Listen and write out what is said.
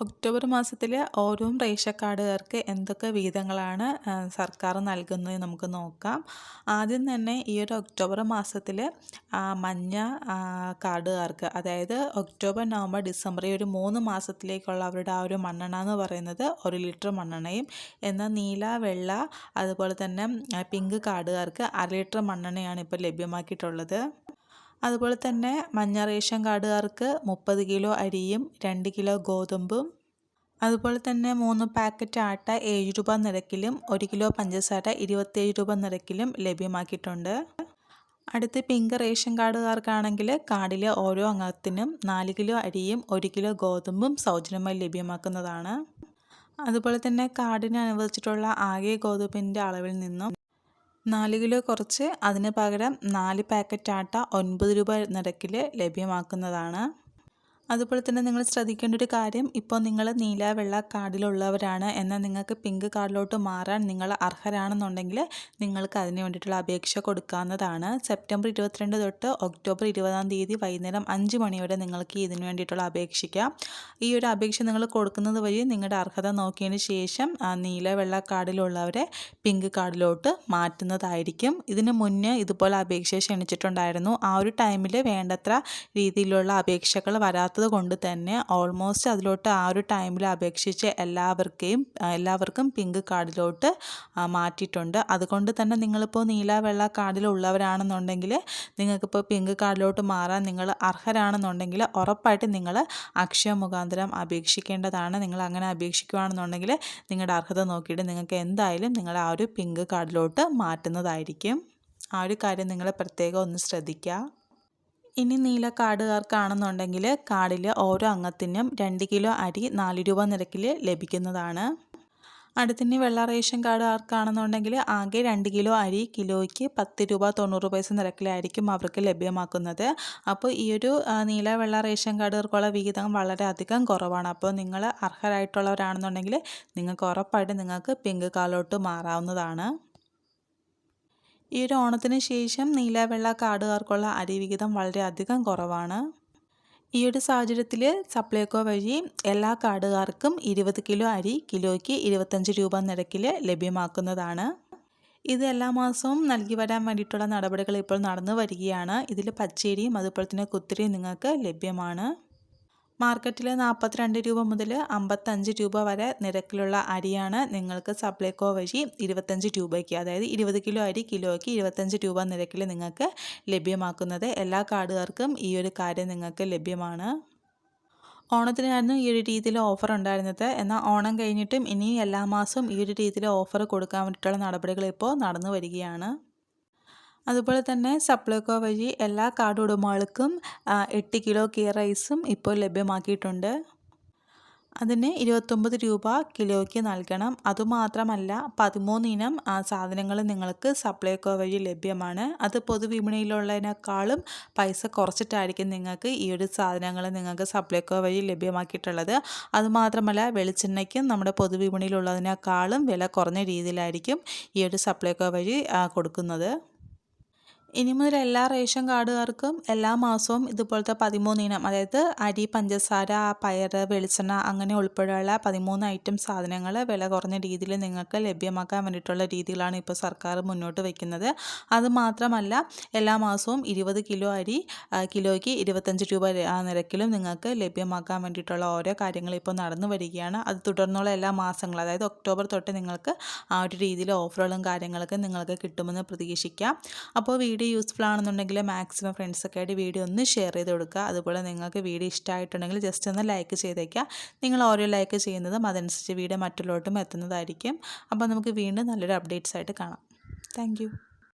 October മാസത്തിലെ ഓരോ ration കാർഡുകാർക്ക് എന്തൊക്കെ വീതങ്ങളാണ് സർക്കാർ നൽകുന്നത് നമുക്ക് നോക്കാം. ആദ്യം തന്നെ ഈ ഒരു ഒക്ടോബർ മാസത്തിൽ മഞ്ഞ കാർഡുകാർക്ക് അതായത് ഒക്ടോബർ നവംബർ ഡിസംബർ ഈ ഒരു മൂന്ന് മാസത്തിലേക്കുള്ള അവരുടെ ആ ഒരു മണ്ണെണ്ണ എന്ന് പറയുന്നത് ഒരു ലിറ്റർ മണ്ണെണ്ണയും എന്നാൽ നീല വെള്ള അതുപോലെ തന്നെ പിങ്ക് കാർഡുകാർക്ക് അര ലിറ്റർ മണ്ണെണ്ണയാണ് ഇപ്പോൾ ലഭ്യമാക്കിയിട്ടുള്ളത്. അതുപോലെ തന്നെ മഞ്ഞ റേഷൻ കാർഡുകാർക്ക് മുപ്പത് കിലോ അരിയും രണ്ട് കിലോ ഗോതമ്പും. അതുപോലെ തന്നെ മൂന്ന് പാക്കറ്റ് ആട്ട ഏഴ് രൂപ നിരക്കിലും ഒരു കിലോ പഞ്ചസാര ഇരുപത്തേഴ് രൂപ നിരക്കിലും ലഭ്യമാക്കിയിട്ടുണ്ട്. അടുത്ത് പിങ്ക് റേഷൻ കാർഡുകാർക്കാണെങ്കിൽ കാർഡിലെ ഓരോ അംഗത്തിനും നാല് കിലോ അരിയും ഒരു കിലോ ഗോതമ്പും സൗജന്യമായി ലഭ്യമാക്കുന്നതാണ്. അതുപോലെ തന്നെ കാർഡിന് അനുവദിച്ചിട്ടുള്ള ആകെ ഗോതമ്പിന്റെ അളവിൽ നിന്നും നാല് കിലോ കുറച്ച്. അതിന് പകരം നാല് പാക്കറ്റ് ആട്ട ഒൻപത് രൂപ നിരക്കിൽ ലഭ്യമാക്കുന്നതാണ്. അതുപോലെ തന്നെ നിങ്ങൾ ശ്രദ്ധിക്കേണ്ട ഒരു കാര്യം ഇപ്പോൾ നിങ്ങൾ നീല വെള്ള കാർഡിലുള്ളവരാണ് എന്നാൽ നിങ്ങൾക്ക് പിങ്ക് കാർഡിലോട്ട് മാറാൻ നിങ്ങൾ അർഹരാണെന്നുണ്ടെങ്കിൽ നിങ്ങൾക്ക് അതിന് വേണ്ടിയിട്ടുള്ള അപേക്ഷ കൊടുക്കാവുന്നതാണ്. സെപ്റ്റംബർ ഇരുപത്തിരണ്ട് തൊട്ട് ഒക്ടോബർ ഇരുപതാം തീയതി വൈകുന്നേരം അഞ്ച് മണിവരെ നിങ്ങൾക്ക് ഇതിന് വേണ്ടിയിട്ടുള്ള അപേക്ഷിക്കാം. ഈ ഒരു അപേക്ഷ നിങ്ങൾ കൊടുക്കുന്നത് വഴി നിങ്ങളുടെ അർഹത നോക്കിയതിന് ശേഷം നീല വെള്ള കാർഡിലുള്ളവരെ പിങ്ക് കാർഡിലോട്ട് മാറ്റുന്നതായിരിക്കും. ഇതിന് മുന്നേ ഇതുപോലെ അപേക്ഷ ക്ഷണിച്ചിട്ടുണ്ടായിരുന്നു. ആ ഒരു ടൈമിൽ വേണ്ടത്ര രീതിയിലുള്ള അപേക്ഷകൾ വരാത്ത ഇല്ലാത്തത് കൊണ്ട് തന്നെ ഓൾമോസ്റ്റ് അതിലോട്ട് ആ ഒരു ടൈമിൽ അപേക്ഷിച്ച് എല്ലാവർക്കെയും എല്ലാവർക്കും പിങ്ക് കാർഡിലോട്ട് മാറ്റിയിട്ടുണ്ട്. അതുകൊണ്ട് തന്നെ നിങ്ങളിപ്പോൾ നീല വെള്ള കാർഡിലുള്ളവരാണെന്നുണ്ടെങ്കിൽ നിങ്ങൾക്കിപ്പോൾ പിങ്ക് കാർഡിലോട്ട് മാറാൻ നിങ്ങൾ അർഹരാണെന്നുണ്ടെങ്കിൽ ഉറപ്പായിട്ട് നിങ്ങൾ അക്ഷയ മുഖാന്തരം അപേക്ഷിക്കേണ്ടതാണ്. നിങ്ങൾ അങ്ങനെ അപേക്ഷിക്കുകയാണെന്നുണ്ടെങ്കിൽ നിങ്ങളുടെ അർഹത നോക്കിയിട്ട് നിങ്ങൾക്ക് എന്തായാലും നിങ്ങൾ ആ ഒരു പിങ്ക് കാർഡിലോട്ട് മാറ്റുന്നതായിരിക്കും. ആ ഒരു കാര്യം നിങ്ങൾ പ്രത്യേകം ഒന്ന് ശ്രദ്ധിക്കുക. ഇനി നീല കാർഡുകാർക്കാണെന്നുണ്ടെങ്കിൽ കാർഡിൽ ഓരോ അംഗത്തിനും രണ്ട് കിലോ അരി നാല് രൂപ നിരക്കിൽ ലഭിക്കുന്നതാണ്. അടുത്തിനി വെള്ള റേഷൻ കാർഡ് ആർക്കാണെന്നുണ്ടെങ്കിൽ ആകെ രണ്ട് കിലോ അരി കിലോയ്ക്ക് പത്ത് രൂപ തൊണ്ണൂറ് പൈസ നിരക്കിലായിരിക്കും അവർക്ക് ലഭ്യമാക്കുന്നത്. അപ്പോൾ ഈ ഒരു നീല വെള്ള റേഷൻ കാർഡുകൾക്കുള്ള വിഹിതം വളരെയധികം കുറവാണ്. അപ്പോൾ നിങ്ങൾ അർഹരായിട്ടുള്ളവരാണെന്നുണ്ടെങ്കിൽ നിങ്ങൾക്ക് ഉറപ്പായിട്ട് നിങ്ങൾക്ക് പിങ്ക് കാർഡിലോട്ട് മാറാവുന്നതാണ്. ഈ ഒരു ഓണത്തിന് ശേഷം നീലവെള്ള കാടുകാർക്കുള്ള അരിവിഹിതം വളരെയധികം കുറവാണ്. ഈ ഒരു സാഹചര്യത്തിൽ സപ്ലൈകോ വഴി എല്ലാ കാർഡുകാർക്കും ഇരുപത് കിലോ അരി കിലോയ്ക്ക് ഇരുപത്തഞ്ച് രൂപ നിരക്കിൽ ലഭ്യമാക്കുന്നതാണ്. ഇത് എല്ലാ മാസവും നൽകി വരാൻ വേണ്ടിയിട്ടുള്ള നടപടികൾ ഇപ്പോൾ നടന്നു വരികയാണ്. ഇതിൽ പച്ചരിയും അതുപോലെ തന്നെ കുത്തിരിയും നിങ്ങൾക്ക് ലഭ്യമാണ്. മാർക്കറ്റിൽ നാൽപ്പത്തിരണ്ട് രൂപ മുതൽ അമ്പത്തഞ്ച് രൂപ വരെ നിരക്കിലുള്ള അരിയാണ് നിങ്ങൾക്ക് സപ്ലൈകോ വഴി ഇരുപത്തഞ്ച് രൂപയ്ക്ക് അതായത് ഇരുപത് കിലോ അരി കിലോയ്ക്ക് ഇരുപത്തഞ്ച് രൂപ നിരക്കിൽ നിങ്ങൾക്ക് ലഭ്യമാക്കുന്നത്. എല്ലാ കാർഡുകാർക്കും ഈ ഒരു കാര്യം നിങ്ങൾക്ക് ലഭ്യമാണ്. ഓണത്തിനായിരുന്നു ഈ ഒരു രീതിയിൽ ഓഫർ ഉണ്ടായിരുന്നത്. എന്നാൽ ഓണം കഴിഞ്ഞിട്ടും ഇനി എല്ലാ മാസവും ഈ ഒരു രീതിയിൽ ഓഫർ കൊടുക്കാൻ വേണ്ടിയിട്ടുള്ള നടപടികൾ ഇപ്പോൾ നടന്നു വരികയാണ്. അതുപോലെ തന്നെ സപ്ലൈകോ വഴി എല്ലാ കാർഡ് ഉടമകൾക്കും എട്ട് കിലോ കീ റൈസും ഇപ്പോൾ ലഭ്യമാക്കിയിട്ടുണ്ട്. അതിന് ഇരുപത്തൊമ്പത് രൂപ കിലോയ്ക്ക് നൽകണം. അതുമാത്രമല്ല പതിമൂന്ന് ഇനം സാധനങ്ങൾ നിങ്ങൾക്ക് സപ്ലൈകോ വഴി ലഭ്യമാണ്. അത് പൊതുവിപണിയിലുള്ളതിനേക്കാളും പൈസ കുറച്ചിട്ടായിരിക്കും നിങ്ങൾക്ക് ഈ ഒരു സാധനങ്ങൾ നിങ്ങൾക്ക് സപ്ലൈകോ വഴി ലഭ്യമാക്കിയിട്ടുള്ളത്. അതുമാത്രമല്ല വെളിച്ചെണ്ണയ്ക്കും നമ്മുടെ പൊതുവിപണിയിലുള്ളതിനേക്കാളും വില കുറഞ്ഞ രീതിയിലായിരിക്കും ഈ ഒരു സപ്ലൈകോ വഴി കൊടുക്കുന്നത്. ഇനി മുതൽ എല്ലാ റേഷൻ കാർഡുകാർക്കും എല്ലാ മാസവും ഇതുപോലത്തെ പതിമൂന്ന് ഇനം അതായത് അരി പഞ്ചസാര പയർ വെളിച്ചെണ്ണ അങ്ങനെ ഉൾപ്പെടെയുള്ള പതിമൂന്ന് ഐറ്റം സാധനങ്ങൾ വില കുറഞ്ഞ രീതിയിൽ നിങ്ങൾക്ക് ലഭ്യമാക്കാൻ വേണ്ടിയിട്ടുള്ള രീതികളാണ് ഇപ്പോൾ സർക്കാർ മുന്നോട്ട് വയ്ക്കുന്നത്. അതുമാത്രമല്ല എല്ലാ മാസവും ഇരുപത് കിലോ അരി കിലോയ്ക്ക് ഇരുപത്തഞ്ച് രൂപ നിരക്കിലും നിങ്ങൾക്ക് ലഭ്യമാക്കാൻ വേണ്ടിയിട്ടുള്ള ഓരോ കാര്യങ്ങൾ ഇപ്പോൾ നടന്നു വരികയാണ്. അത് തുടർന്നുള്ള എല്ലാ മാസങ്ങളും അതായത് ഒക്ടോബർ തൊട്ട് നിങ്ങൾക്ക് ആ ഒരു രീതിയിൽ ഓഫറുകളും കാര്യങ്ങളൊക്കെ നിങ്ങൾക്ക് കിട്ടുമെന്ന് പ്രതീക്ഷിക്കാം. അപ്പോൾ വീഡിയോ യൂസ്ഫുൾ ആണെന്നുണ്ടെങ്കിൽ മാക്സിമം ഫ്രണ്ട്സൊക്കെ ആയിട്ട് വീഡിയോ ഒന്ന് ഷെയർ ചെയ്ത് കൊടുക്കുക. അതുപോലെ നിങ്ങൾക്ക് വീഡിയോ ഇഷ്ടമായിട്ടുണ്ടെങ്കിൽ ജസ്റ്റ് ഒന്ന് ലൈക്ക് ചെയ്തേക്കുക. നിങ്ങൾ ഓരോ ലൈക്ക് ചെയ്യുന്നതും അതനുസരിച്ച് വീഡിയോ മറ്റുള്ളവർക്കും എത്തുന്നതായിരിക്കും. അപ്പോൾ നമുക്ക് വീണ്ടും നല്ലൊരു അപ്ഡേറ്റ്സ് ആയിട്ട് കാണാം. താങ്ക്